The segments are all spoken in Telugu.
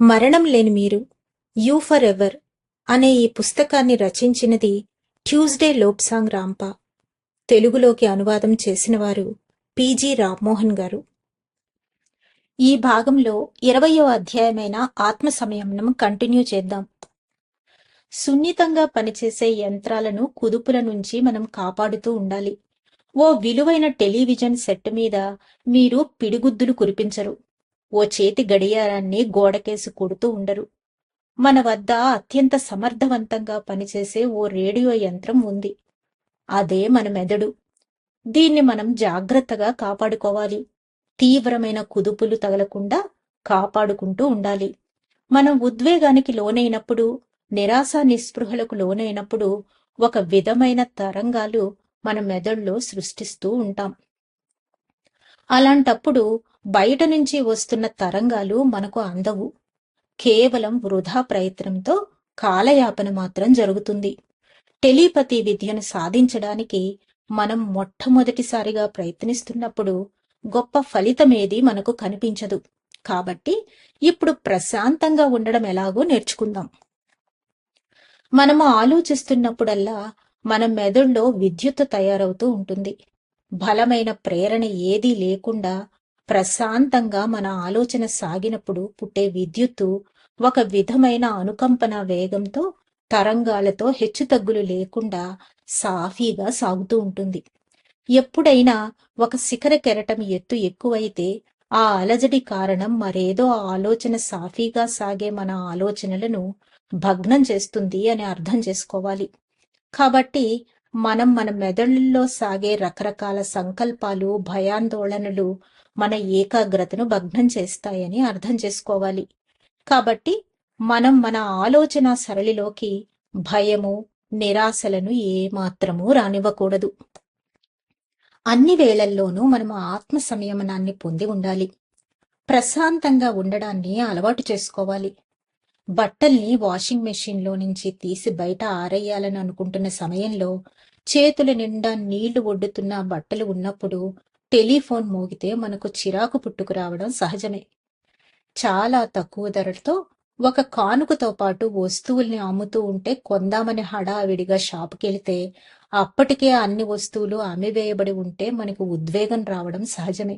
మరణం లేని మీరు యూ ఫర్ ఎవర్ అనే ఈ పుస్తకాన్ని రచించినది ట్యూస్డే లోప్సాంగ్ రాంపా. తెలుగులోకి అనువాదం చేసినవారు పీజీ రామ్మోహన్ గారు. ఈ భాగంలో ఇరవయో అధ్యాయమైన ఆత్మ సంయమనం కంటిన్యూ చేద్దాం. సున్నితంగా పనిచేసే యంత్రాలను కుదుపుల నుంచి మనం కాపాడుతూ ఉండాలి. ఓ విలువైన టెలివిజన్ సెట్ మీద మీరు పిడిగుద్దులు కురిపించరు. ఓ చేతి గడియారాన్ని గోడకేసి కొడుతూ ఉండరు. మన వద్ద అత్యంత సమర్థవంతంగా పనిచేసే ఓ రేడియో యంత్రం ఉంది. అదే మన మెదడు. దీన్ని మనం జాగ్రత్తగా కాపాడుకోవాలి. తీవ్రమైన కుదుపులు తగలకుండా కాపాడుకుంటూ ఉండాలి. మనం ఉద్వేగానికి లోనైనప్పుడు నిరాశ నిస్పృహలకు లోనైనప్పుడు ఒక విధమైన తరంగాలు మన మెదడులో సృష్టిస్తూ ఉంటాం. అలాంటప్పుడు బయట నుంచి వస్తున్న తరంగాలు మనకు అందవు. కేవలం వృధా ప్రయత్నంతో కాలయాపన మాత్రం జరుగుతుంది. టెలిపతి విద్యను సాధించడానికి మనం మొట్టమొదటిసారిగా ప్రయత్నిస్తున్నప్పుడు గొప్ప ఫలితమేది మనకు కనిపించదు. కాబట్టి ఇప్పుడు ప్రశాంతంగా ఉండడం ఎలాగో నేర్చుకుందాం. మనము ఆలోచిస్తున్నప్పుడల్లా మన మెదడులో విద్యుత్ తయారవుతూ ఉంటుంది. బలమైన ప్రేరణ ఏదీ లేకుండా ప్రశాంతంగా మన ఆలోచన సాగినప్పుడు పుట్టే విద్యుత్తు ఒక విధమైన అనుకంపన వేగంతో తరంగాలతో హెచ్చుతగ్గులు లేకుండా సాఫీగా సాగుతూ ఉంటుంది. ఎప్పుడైనా ఒక శిఖర కెరటం ఎత్తు ఎక్కువైతే ఆ అలజడి కారణం మరేదో ఆలోచన సాఫీగా సాగే మన ఆలోచనలను భగ్నం చేస్తుంది అని అర్థం చేసుకోవాలి. కాబట్టి మనం మన మెదళ్ళలో సాగే రకరకాల సంకల్పాలు భయాందోళనలు మన ఏకాగ్రతను భగ్నం చేస్తాయని అర్థం చేసుకోవాలి. కాబట్టి మనం మన ఆలోచన సరళిలోకి భయము నిరాశలను ఏమాత్రము రానివ్వకూడదు. అన్ని వేళల్లోనూ మనం ఆత్మ సంయమనాన్ని పొంది ఉండాలి. ప్రశాంతంగా ఉండడాన్ని అలవాటు చేసుకోవాలి. బట్టల్ని వాషింగ్ మెషిన్లో నుంచి తీసి బయట ఆరేయాలని అనుకుంటున్న సమయంలో చేతుల నిండా నీళ్ళు ఒడ్డుతున్న బట్టలు ఉన్నప్పుడు టెలిఫోన్ మోగితే మనకు చిరాకు పుట్టుకురావడం సహజమే. చాలా తక్కువ ధరలతో ఒక కానుకతో పాటు వస్తువుల్ని అమ్ముతూ ఉంటే కొందామని హడావిడిగా షాపుకెళితే అప్పటికే అన్ని వస్తువులు అమ్మివేయబడి ఉంటే మనకు ఉద్వేగం రావడం సహజమే.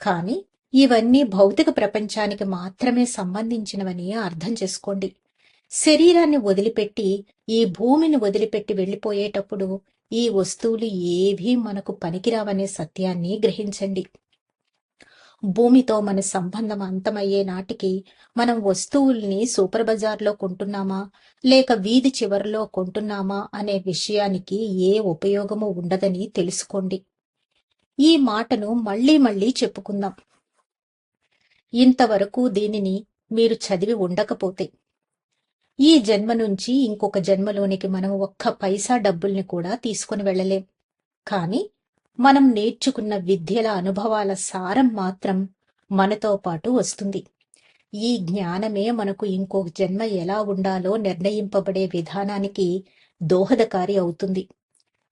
కానీ ఇవన్నీ భౌతిక ప్రపంచానికి మాత్రమే సంబంధించినవని అర్థం చేసుకోండి. శరీరాన్ని వదిలిపెట్టి ఈ భూమిని వదిలిపెట్టి వెళ్ళిపోయేటప్పుడు ఈ వస్తువులు ఏవీ మనకు పనికిరావనే సత్యాన్ని గ్రహించండి. భూమితో మన సంబంధం అంతమయ్యే నాటికి మనం వస్తువుల్ని సూపర్ బజార్లో కొంటున్నామా లేక వీధి చివరిలో కొంటున్నామా అనే విషయానికి ఏ ఉపయోగము ఉండదని తెలుసుకోండి. ఈ మాటను మళ్ళీ మళ్ళీ చెప్పుకుందాం. ఇంతవరకు దీనిని మీరు చదివి ఉండకపోతే ఈ జన్మ నుంచి ఇంకొక జన్మలోనికి మనం ఒక్క పైసా డబ్బుల్ని కూడా తీసుకుని వెళ్ళలేం. కానీ మనం నేర్చుకున్న విద్యల అనుభవాల సారం మాత్రం మనతో పాటు వస్తుంది. ఈ జ్ఞానమే మనకు ఇంకొక జన్మ ఎలా ఉండాలో నిర్ణయింపబడే విధానానికి దోహదకారి అవుతుంది.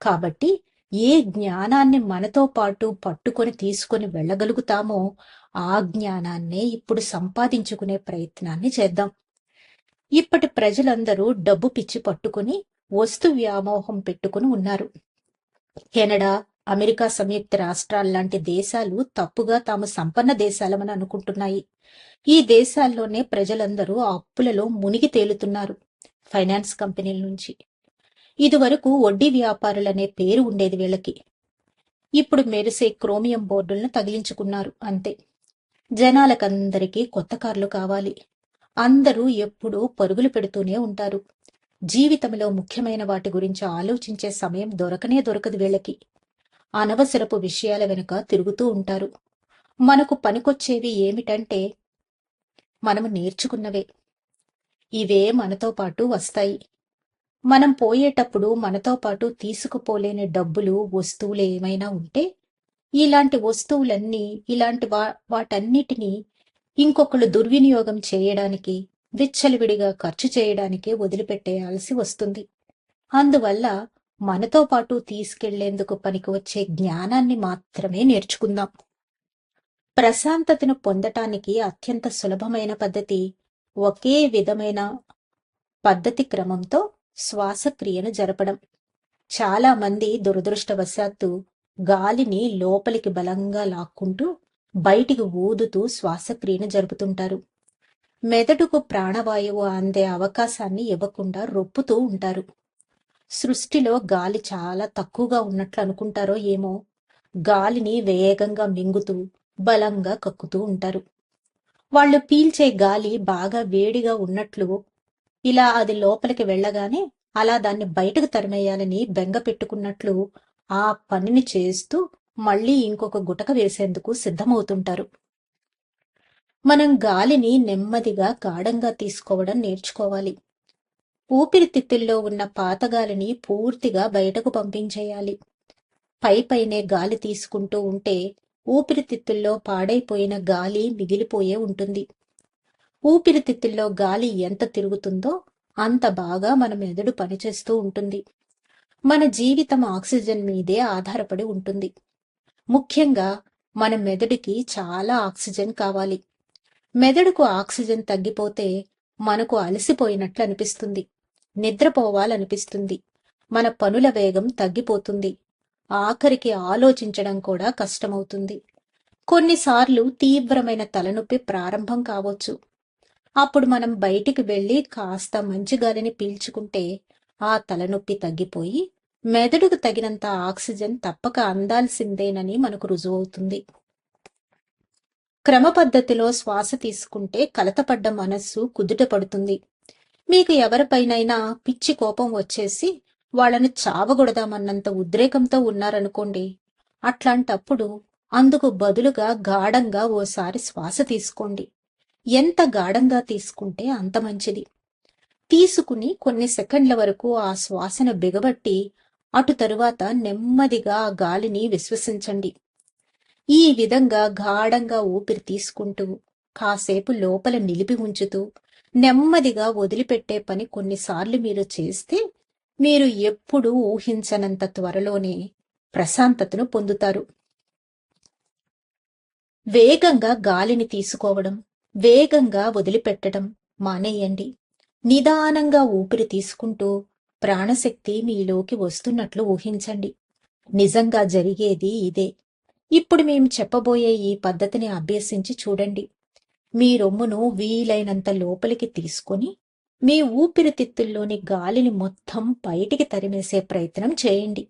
కాబట్టి ఏ జ్ఞానాన్ని మనతో పాటు పట్టుకొని తీసుకొని వెళ్ళగలుగుతామో ఆ జ్ఞానాన్నే ఇప్పుడు సంపాదించుకునే ప్రయత్నాన్ని చేద్దాం. ఇప్పటి ప్రజలందరూ డబ్బు పిచ్చి పట్టుకుని వస్తు వ్యామోహం పెట్టుకుని ఉన్నారు. కెనడా అమెరికా సంయుక్త రాష్ట్రాల్లాంటి దేశాలు తప్పుగా తాము సంపన్న దేశాలమని అనుకుంటున్నాయి. ఈ దేశాల్లోనే ప్రజలందరూ ఆ అప్పులలో మునిగి తేలుతున్నారు ఫైనాన్స్ కంపెనీల నుంచి. ఇదివరకు వడ్డీ వ్యాపారులనే పేరు ఉండేది వీళ్ళకి. ఇప్పుడు మెరిసే క్రోమియం బోర్డులను తగిలించుకున్నారు అంతే. జనాలకందరికీ కొత్త కార్లు కావాలి. అందరూ ఎప్పుడూ పరుగులు పెడుతూనే ఉంటారు. జీవితంలో ముఖ్యమైన వాటి గురించి ఆలోచించే సమయం దొరకనే దొరకదు వీళ్ళకి. అనవసరపు విషయాల వెనుక తిరుగుతూ ఉంటారు. మనకు పనికొచ్చేవి ఏమిటంటే మనము నేర్చుకున్నవే. ఇవే మనతో పాటు వస్తాయి. మనం పోయేటప్పుడు మనతో పాటు తీసుకుపోలేని డబ్బులు వస్తువులు ఏమైనా ఉంటే ఇలాంటి వస్తువులన్నీ ఇలాంటి వా వాటన్నిటినీ ఇంకొకళ్ళు దుర్వినియోగం చేయడానికి విచ్చలవిడిగా ఖర్చు చేయడానికే వదిలిపెట్టేయాల్సి వస్తుంది. అందువల్ల మనతో పాటు తీసుకెళ్ళేందుకు పనికి వచ్చే జ్ఞానాన్ని మాత్రమే నేర్చుకుందాం. ప్రశాంతతను పొందటానికి అత్యంత సులభమైన పద్ధతి ఒకే విధమైన పద్ధతి క్రమంతో శ్వాసక్రియను జరపడం. చాలా మంది దురదృష్టవశాత్తు గాలిని లోపలికి బలంగా లాక్కుంటూ బయటికి ఊదుతూ శ్వాసక్రియను జరుపుతుంటారు. మెదడుకు ప్రాణవాయువు అందే అవకాశాన్ని ఇవ్వకుండా రొప్పుతూ ఉంటారు. సృష్టిలో గాలి చాలా తక్కువగా ఉన్నట్లు అనుకుంటారో ఏమో. గాలిని వేగంగా మింగుతూ బలంగా కక్కుతూ ఉంటారు. వాళ్ళు పీల్చే గాలి బాగా వేడిగా ఉన్నట్లు ఇలా అది లోపలికి వెళ్ళగానే అలా దాన్ని బయటకు తరిమేయాలని బెంగ పెట్టుకున్నట్లు ఆ పనిని చేస్తూ మళ్ళీ ఇంకొక గుటక వేసేందుకు సిద్ధమవుతుంటారు. మనం గాలిని నెమ్మదిగా గాఢంగా తీసుకోవడం నేర్చుకోవాలి. ఊపిరితిత్తుల్లో ఉన్న పాత గాలిని పూర్తిగా బయటకు పంపించేయాలి. పై పైనే గాలి తీసుకుంటూ ఉంటే ఊపిరితిత్తుల్లో పాడైపోయిన గాలి మిగిలిపోయే ఉంటుంది. ఊపిరితిత్తుల్లో గాలి ఎంత తిరుగుతుందో అంత బాగా మన మెదడు పనిచేస్తూ ఉంటుంది. మన జీవితం ఆక్సిజన్ మీదే ఆధారపడి ఉంటుంది. ముఖ్యంగా మన మెదడుకి చాలా ఆక్సిజన్ కావాలి. మెదడుకు ఆక్సిజన్ తగ్గిపోతే మనకు అలసిపోయినట్లు అనిపిస్తుంది. నిద్రపోవాలనిపిస్తుంది మన పనుల వేగం తగ్గిపోతుంది. ఆఖరికి ఆలోచించడం కూడా కష్టమవుతుంది. కొన్నిసార్లు తీవ్రమైన తలనొప్పి ప్రారంభం కావచ్చు. అప్పుడు మనం బయటికి వెళ్ళి కాస్త మంచి గాలిని పీల్చుకుంటే ఆ తలనొప్పి తగ్గిపోయి మెదడుకు తగినంత ఆక్సిజన్ తప్పక అందాల్సిందేనని మనకు రుజువవుతుంది. క్రమ పద్ధతిలో శ్వాస తీసుకుంటే కలతపడ్డ మనస్సు కుదుట పడుతుంది. మీకు ఎవరిపైనైనా పిచ్చి కోపం వచ్చేసి వాళ్ళని చావగొడదామన్నంత ఉద్రేకంతో ఉన్నారనుకోండి అట్లాంటప్పుడు అందుకు బదులుగా గాఢంగా ఓసారి శ్వాస తీసుకోండి. ఎంత గాఢంగా తీసుకుంటే అంత మంచిది. తీసుకుని కొన్ని సెకండ్ల వరకు ఆ శ్వాసను బిగబట్టి అటు తరువాత నెమ్మదిగా ఆ గాలిని విశ్వసించండి. ఈ విధంగా గాఢంగా ఊపిరి తీసుకుంటూ కాసేపు లోపల నిలిపి ఉంచుతూ నెమ్మదిగా వదిలిపెట్టే పని కొన్నిసార్లు మీరు చేస్తే మీరు ఎప్పుడూ ఊహించనంత త్వరలోనే ప్రశాంతతను పొందుతారు. వేగంగా గాలిని తీసుకోవడం వేగంగా వదిలిపెట్టడం మానేయండి. నిదానంగా ఊపిరి తీసుకుంటూ ప్రాణశక్తి మీలోకి వస్తున్నట్లు ఊహించండి. నిజంగా జరిగేది ఇదే. ఇప్పుడు మేము చెప్పబోయే ఈ పద్ధతిని అభ్యసించి చూడండి. మీ రొమ్మును వీలైనంత లోపలికి తీసుకొని మీ ఊపిరితిత్తుల్లోని గాలిని మొత్తం బయటికి తరిమేసే ప్రయత్నం చేయండి.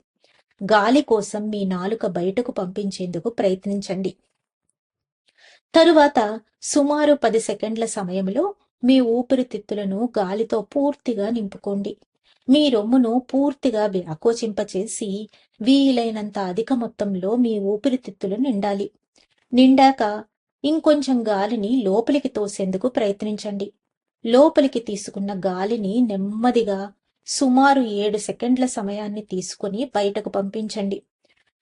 గాలి కోసం మీ నాలుక బయటకు పంపించేందుకు ప్రయత్నించండి. తరువాత సుమారు పది సెకండ్ల సమయంలో మీ ఊపిరితిత్తులను గాలితో పూర్తిగా నింపుకోండి. మీ రొమ్మును పూర్తిగా వ్యాకోచింపచేసి వీలైనంత అధిక మొత్తంలో మీ ఊపిరితిత్తులు నిండాలి. నిండాక ఇంకొంచెం గాలిని లోపలికి తోసేందుకు ప్రయత్నించండి. లోపలికి తీసుకున్న గాలిని నెమ్మదిగా సుమారు ఏడు సెకండ్ల సమయాన్ని తీసుకుని బయటకు పంపించండి.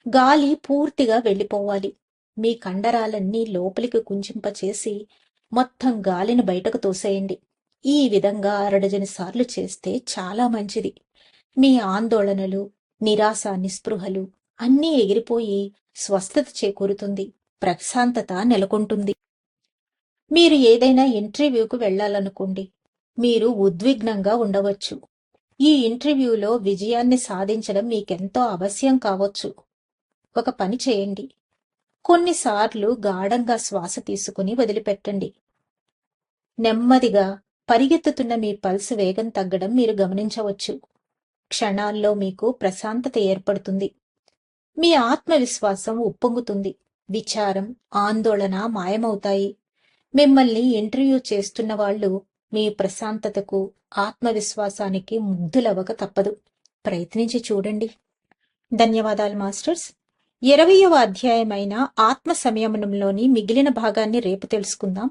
గాలి పూర్తిగా వెళ్ళిపోవాలి. మీ కండరాలన్నీ లోపలికి కుంచింపచేసి మొత్తం గాలిని బయటకు తోసేయండి. ఈ విధంగా అరడజని సార్లు చేస్తే చాలా మంచిది. మీ ఆందోళనలు నిరాశ నిస్పృహలు అన్నీ ఎగిరిపోయి స్వస్థత చేకూరుతుంది ప్రశాంతత నెలకొంటుంది. మీరు ఏదైనా ఇంటర్వ్యూకు వెళ్ళాలనుకోండి మీరు ఉద్విగ్నంగా ఉండవచ్చు. ఈ ఇంటర్వ్యూలో విజయాన్ని సాధించడం మీకెంతో అవశ్యం కావచ్చు. ఒక పని చేయండి. కొన్నిసార్లు గాఢంగా శ్వాస తీసుకుని వదిలిపెట్టండి. నెమ్మదిగా పరిగెత్తుతున్న మీ పల్స్ వేగం తగ్గడం మీరు గమనించవచ్చు. క్షణాల్లో మీకు ప్రశాంతత ఏర్పడుతుంది. మీ ఆత్మవిశ్వాసం ఉప్పొంగుతుంది. విచారం ఆందోళన మాయమవుతాయి. మిమ్మల్ని ఇంటర్వ్యూ చేస్తున్న వాళ్ళు మీ ప్రశాంతతకు ఆత్మవిశ్వాసానికి ముగ్ధులవ్వక తప్పదు. ప్రయత్నించి చూడండి. ధన్యవాదాలు మాస్టర్స్. ఇరవయవ అధ్యాయమైన ఆత్మ సంయమనంలోని మిగిలిన భాగాన్ని రేపు తెలుసుకుందాం.